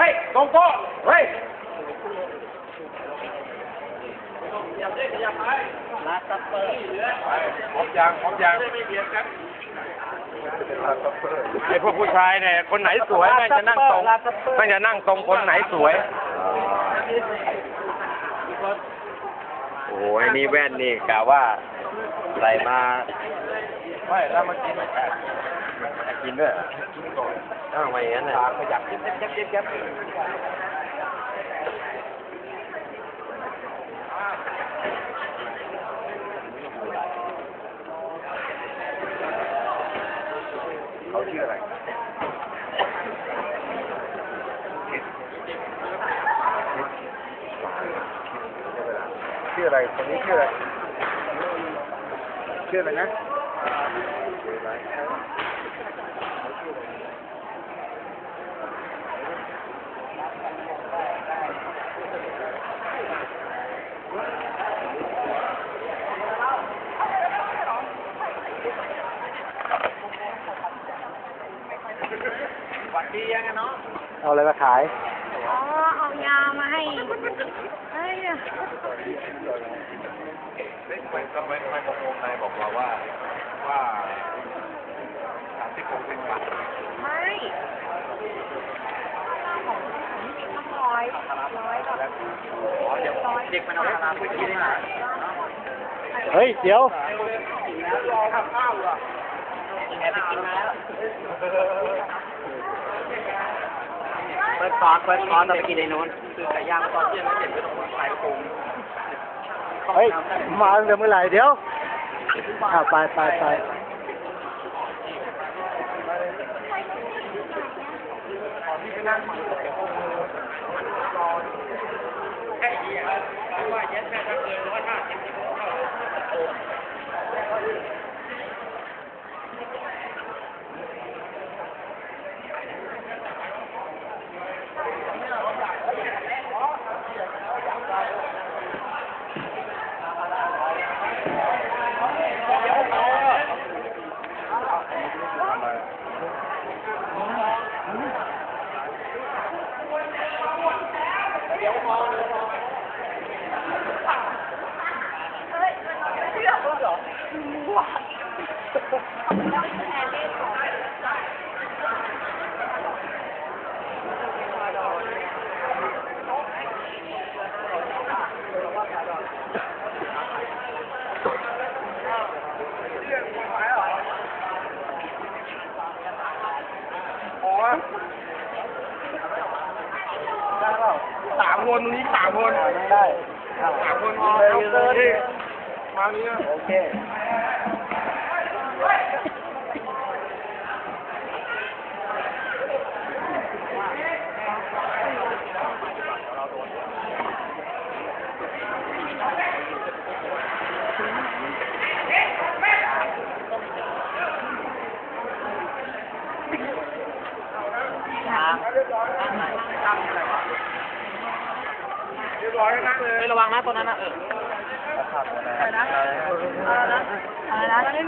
ฮ้ยตรงโต๊ะเฮ้ยลาสเปอร์พร้อมยังพร้อมยังไอพวกผู้ชายเนี่ย คนไหนสวยแม่งจะนั่งตรงแม่งจะนั่งตรงคนไหนสวย โอ้ยนี่แว่นนี่กะว่าใส่มา ไม่แล้วมากิน กินด้วยอ้าวทำไมอย่างนั้นน่ะตาขยับยับยับยับยับเขาชื่ออะไรชื่ออะไรคนนี้ชื่ออะไรชื่ออะไรนะ เอาอะไรมาขาย อ๋อ เอายามาให้เอ้ยทำไมทำไมทำไมผมงงนายบอกเราว่าว่า สามสิบหกสิบบาทไม่ของของร้อยร้อยกับร้อยวเด็กมันเอาลาไปกินมาเฮ้ย เดี๋ยวเปิดซอสเปิดซอสเราไปกินในนู้นคือไก่ย่างซอสเย็นไม่เสร็จก็ต้องใส่ปรุงเฮ้ย มาตั้งแต่เมื่อไหร่เดี๋ยวไปไปไป final.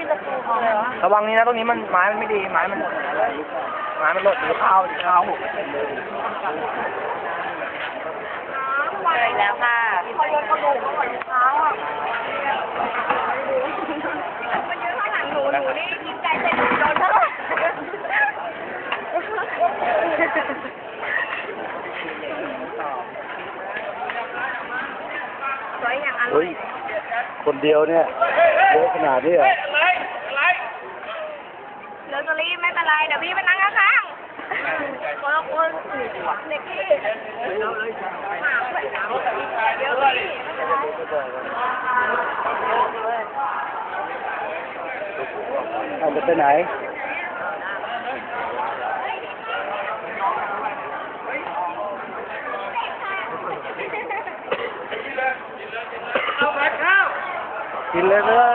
มันไม่มีตะปูของเลยวะระวังนี้นะตรงนี้มันไม้มันไม่ดีไม้มันไม้มันหล่นหรือข้าวหรือข้าวหกเจออีกแล้วค่ะคอยยกกระดูกมาก่อนเท้าอะมันยืนข้างหลังหนูหนูนี่ยิ้มใจเต้นโดนเท่าไหร่สวยอย่างอร่เฮ้อยยคนเดียวเนี่ยเยอะขนาดนี้ เหรอเลอรี่ไม่เป็นไร เดี๋ยวพี่ไปนั่งข้างๆคนละคนเด็กพี่หาใส่น้ำเดี๋ยวพี่ไม่เป็นไรเอาจะไปไหนกินเลยก็ได้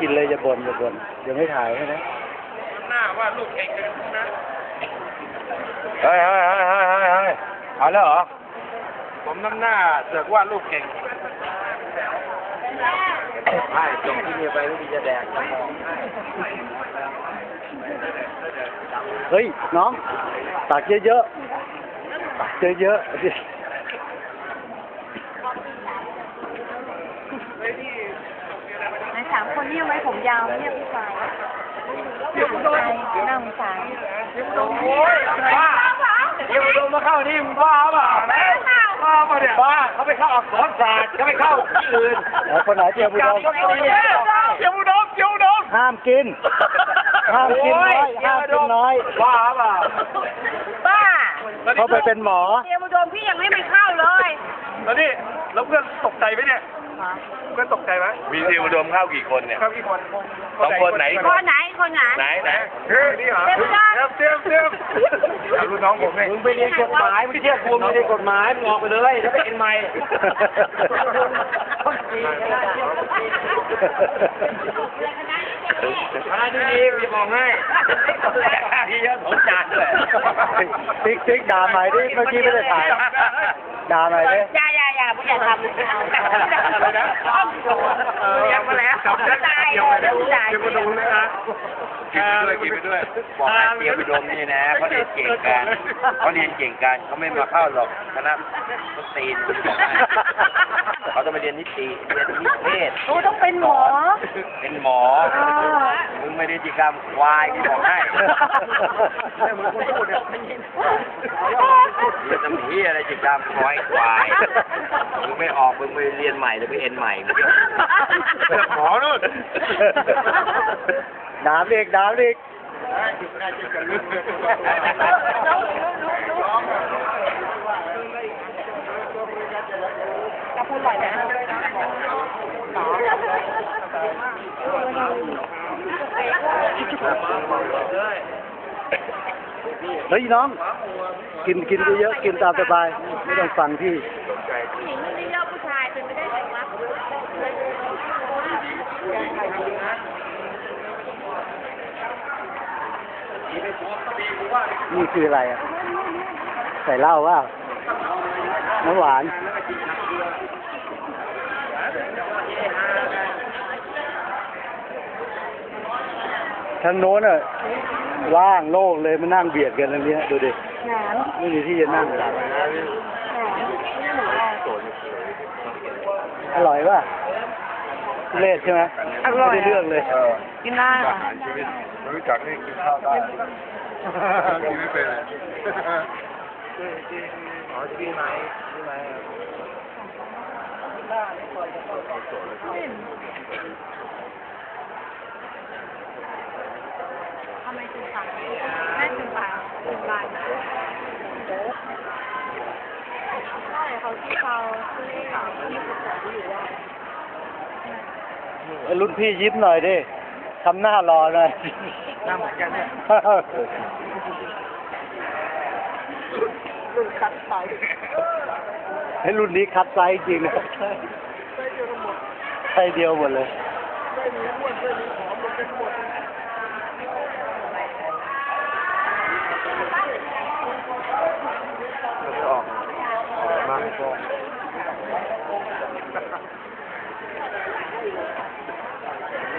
กินเลยอย่าบ่นอย่าบ่นเดี๋ยวไม่ถ่ายให้นะหน้าว่าลูกเก่งกันนะเฮ้ยเฮ้ยเฮ้ยเฮ้ยเฮ้ยเอาแล้วเหรอ ผมน้ำหน้าเสือกว่าลูกเก่งใช่จงที่มีไปไม่มีจะแดกจะมองให้เฮ้ย น้อง ตักเยอะๆตักเยอะๆดิ ในสามคนนี่ไว้ ผมยาวเนี่ยผู้ชายน่สงสารน่าสงสารโอ้ยบ้าเดี๋ยวลงมาเข้านี่มึงบ้าเปล่าบ้าเปล่าเนี่ยบ้าเขาไปเข้าอักษรศาสตร์เขาไปเข้าที่อื่นแล้วคนไหนเตรียมอุดมเจียวบุดมเจียวบุดมห้ามกิน ห้ามกินน้อยห้ามกินน้อย บ้าเปล่าบ้าเขาไปเป็นหมอเตรียมอุดมพี่ยังให้มันเข้าเลย แล้วนี่แล้วเพื่อนตกใจไหมเนี่ยเพื่อนตกใจไหมมีทีมอุดมเข้ากี่คนเนี่ย ครับพี่คนสองคนไหน คนไหน คนไหน ไหนไหนเฮ้ยนี่เหรอเตรียมอุดมเตรียมเตรียมเตรียมเอารุ่นน้องผมเนี่ยมึงไปเรียนกฎหมายมึงเชื่อกูมึงเรียนกฎหมายมึงออกไปเลยแล้วไปเอ็นใหม่ มาดีดีๆกูจะมองให้ที่เยอะสองจานด้วยติ๊กติ๊กด่าใหม่ดิเมื่อกี้ไม่ได้ถ่ายด่าใหม่ดิอย่าอย่าอย่าผู้ใหญ่ทำยังมาแล้วตายเลยผู้ใหญ่เดี๋ยวมาดูเลยนะกินไปด้วยกินไปด้วยบอกให้เตรียมอุดมนี่นะเขาเรียนเก่งกันเขาเรียนเก่งกันเขาไม่มาเข้าหรอกคณะสตรีน ต้องไปเรียนนิติเรียนนิเทศกูต้องเป็นหมอ เป็นหมอมึงไม่ได้จิกรรมควายที่บอกให้เรียนทำที่อะไรจิกรรมควายควายมึงไม่ออกมึงไปเรียนใหม่หรือไปเอ็นใหม่มึงหมอนู่นด่าอีกด่าอีกจะ พูดบ่อยนะเฮ้ยน้อง กินกินเยอะๆกินตามสบาย ไม่ต้องฟังพี่ผู้หญิงไม่ได้เลือกผู้ชายเป็นไม่ได้ไงวะนี่คืออะไรอะ ใส่เหล้าว่าน้ำหวาน ทางโน้นอะว่างโล่งเลยมานั่งเบียดกันตรงเนี้ยดูดิหนาวไม่มีที่จะนั่งหนาวนี่หนูอะอร่อยป่ะเลศใช่ไหมอร่อยไม่ได้เรื่องเลยกินได้ค่ะชีวิตไม่รู้จักนี่กินข้าวได้กินไม่เป็น ชื่อ๋อที่ไหมที่ไหมทำไมถึงสั่งแม่ถึงบ่ายถึงบ่ายใช่เขาที่เขาซื้อข่าที่สุดอยู่ว่ารุ่นพี่ยิ้มหน่อยดิ ทำหน้ารอหน่อย หน้าเหมือนกันเนี่ย ให้รุ่นนี้คัดไซส์จริงนะไซส์เดียวหมดเลยไม่ออกมาพอ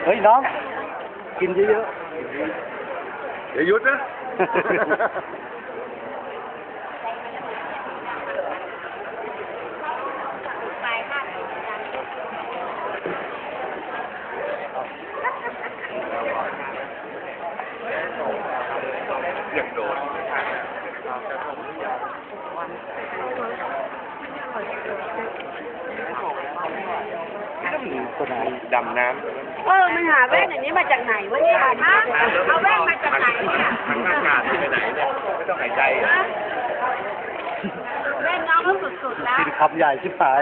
เฮ้ยน้อง กินเยอะอย่าหยุดนะ ไปค่ะ อย่างโดด ๆ คนไหนดำน้เออมันหาแว่นอย่างนี้มาจากไหนวะเนี่ยฮะเอาแว่นมาจากไหนเนี่ยำทางอากาศที่ไปไหนเนี่ยไม่ต้องหายใจเหรอแว่นน้องเขาสุดๆแล้วกินคำใหญ่ชิบหาย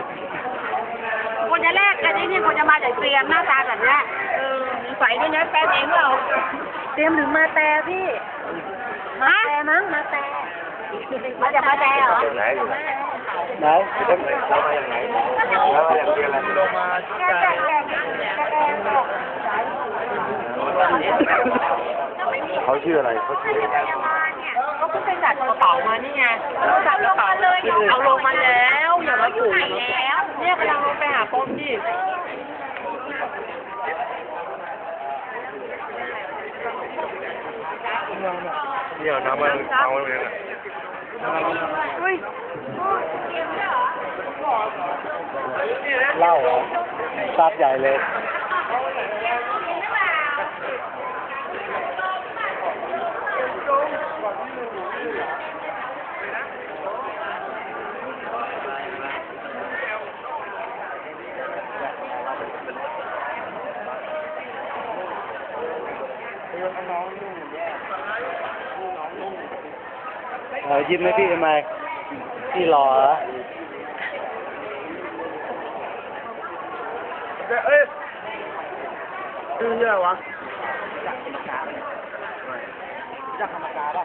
คนจะแรกกันนี่นี่คนจะมาจากเตรียมหน้าตาแบบเนี้ยเออมีไฟด้วยนะแป๊บเองเราเตรียมหรือมาแต่พี่มาแต่มั้งมาแต่มาจากมาแต่เหรอไหนอยู่ไหนเรามาอย่างไหนเรามาอย่างเดียวอะไรลงมา เขาชื่ออะไรเขาชื่ออะไรเขาเพิ่งไปจัดกระเป๋ามานี่ไงจัดกระมาเลยเอาลงมาแล้วอย่ามาอยู่แล้ว เนี่ยกำลังลงไปหาปมดิเนี่ยน้ำมันเอาเลยนะอุ้ยเหล่าเหรอทราบใหญ่เลย เออยิ้มไห มพี่ทำไมพี่หล่อเหรอเอ้ยชื่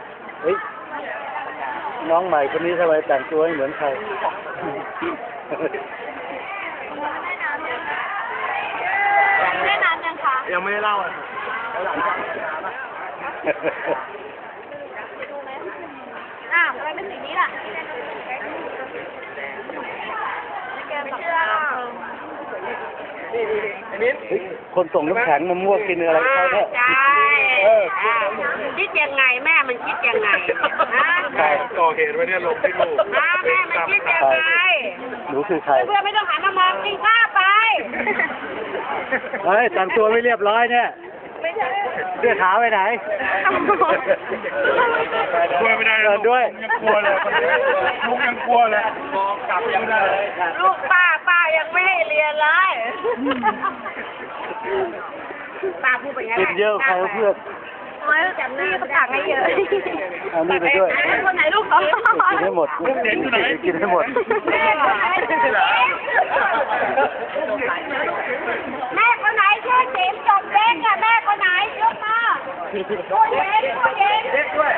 อเยอะวะเฮ้ย น้องใหม่คนนี้ทำไมแต่งตัวให้เหมือนใครแม่น้ำยังคะยังไม่ได้เล่าอะอ้าวทำไมเป็นสีนี้ล่ะแกไม่เชื่อเฮ้ยคนส่งน้ำแข็งมามั่วกินอะไรเขาเนี่ยใช่เออคิดยังไงแม่มันคิดยังไงนะใครก่อเหตุไว้เนี่ยลงที่ลูกนะแม่มันคิดยังไงหนูคือใครเพื่อนไม่ต้องหันมามองกินข้าวไปเฮ้ยแต่งตัวไม่เรียบร้อยเนี่ยไม่ใช่เสื้อขาวไปไหนกลัวไม่ได้เดินด้วยยังกลัวเลยลูกยังกลัวเลยมองกลับยังได้เลยลูกป้าป้า ยังไม่ให้เรียนเลยป้าพูดไปงั้นกินเยอะใครเอาเพื่อนโอ้ยจำหน้าเขาตักให้เยอะเอานี่ไปด้วยคนไหนลูกเขากินให้หมดกินให้หมดแม่คนไหนแม่คนไหนชื่อจิ๋มจบเด็กอะแม่คนไหนยกมาตัวเย็นตัวเย็นเด็กด้วย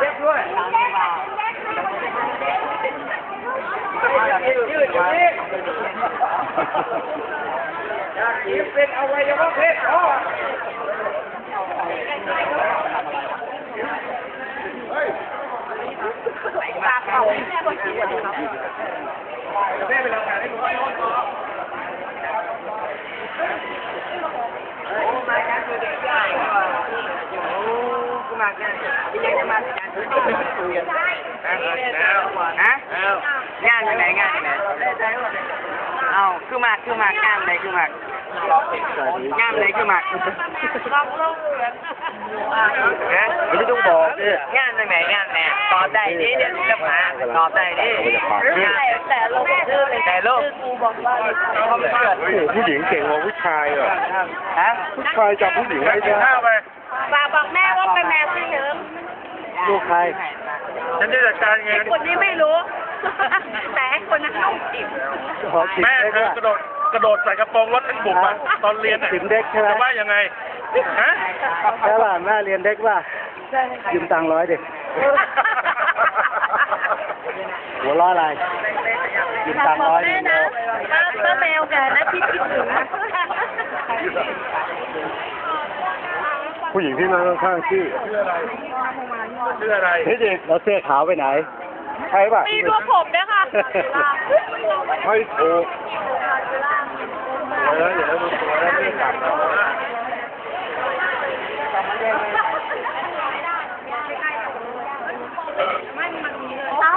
เด็กด้วยยืดอยู่นี่ อยากกินเป็นอวัยวะเพศอ๋อปากเขาแม่คนคิดแม่ไปทำงานให้ดูโอ้มาการคือเด็กใหญ่โอ้กูมาการพี่เล็กจะมาการคือเด็กคุยกัน แล้ว ฮะ งานไหนงานไหนเอาคือมากคือมากงานไหนคือมากงานไหนคือมากลองลงเหมือนฮะไม่ต้องบอกเนยงานไหนงานไหนตอบได้ดิเดี๋ยวจะมาตอบได้ดิงานแต่ลงชื่อเลยแต่โลกผู้หญิงเก่งกว่าผู้ชายเหรอฮะผู้ชายจับผู้หญิงได้ได้ฝากบอกแม่ว่าเป็นแมวที่เยอะลูกใครฉันจะจัดการไงคนนี้ไม่รู้ แต่ไอ้คนนั้นต้องจิบขอสิบแม่เด็กเธอว่ะกระโดดกระโดดใส่กระโปรงรถอันบุกอะตอนเรียนอะสิบเด็กใช่ไหมจะว่ายังไงฮะใช่ป่ะแม่เรียนเด็กป่ะยืมตังค์ร้อยดิหัวล้ออะไรยืมตังค์ร้อยดิแม่นะป้าแมวกันนะที่คิดถึงผู้หญิงที่นั่งข้างๆชื่อชื่ออะไรเฮ้ยเด็กแล้วเสื้อขาวไปไหน ใช่ป่ะมีรวมผมด้วยค่ะไม่ถูกเดี๋ยวเดี๋ยวมึงตัวแล้วนี่กลับมาเอ้า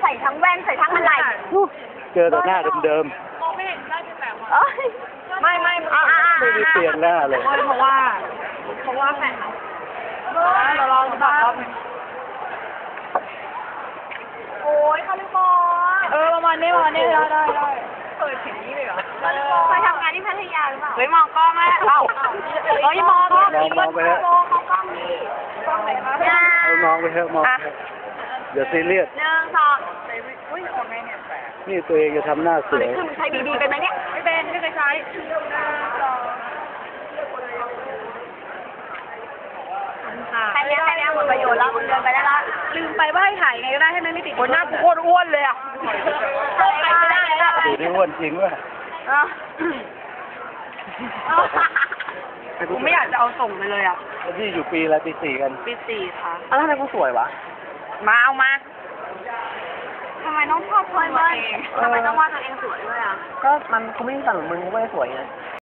ใส่ทั้งแว่นใส่ทั้งอะไรเจอแต่หน้าเดิมเอ้ยไม่ไม่อ่าๆไม่ได้เปลี่ยนหน้าเลยเพราะว่าเพราะว่าแฟนเราลองแบบ โอ้ยคาริบอเออประมาณนี้ประมาณนี้ได้ได้ได้เคยถึงนี้เลยเหรอเคยทำงานที่พัทยาหรือเปล่าเฮ้ยมองกล้องไหมเอ้าเฮ้ยมองกล้องมองมองไปเถอะมองกล้องนี่กล้องไหนคะเอามองไปเถอะมองไปเถอะอย่าซีเรียสหนึ่งสองอุ้ยทำไงเนี่ยนี่ตัวเองจะทำหน้าสวยคือใช้บีบีเป็นไหมเนี่ยไม่เป็นไม่เคยใช้แค่นี้แค่นี้หมดประโยชน์แล้วมึงเดินไปได้ละ ลืมไปว่าให้ถ่ายไงก็ได้ให้มันไม่ติดคนหน้ากูโคตรอ้วนเลยอะถ่ายไม่ได้ละดูนี่อ้วนจริงว่ะกูไม่อยากจะเอาส่งไปเลยอะแล้วพี่อยู่ปีอะไรปีสี่กัน ปีสี่ค่ะอ้าวทำไมกูสวยวะ มาเอามาทำไมต้องชอบตัวเองทำไมต้องว่าตัวเองสวยด้วยอะ ก็มันกูไม่สั่งมึงกูไม่สวยไง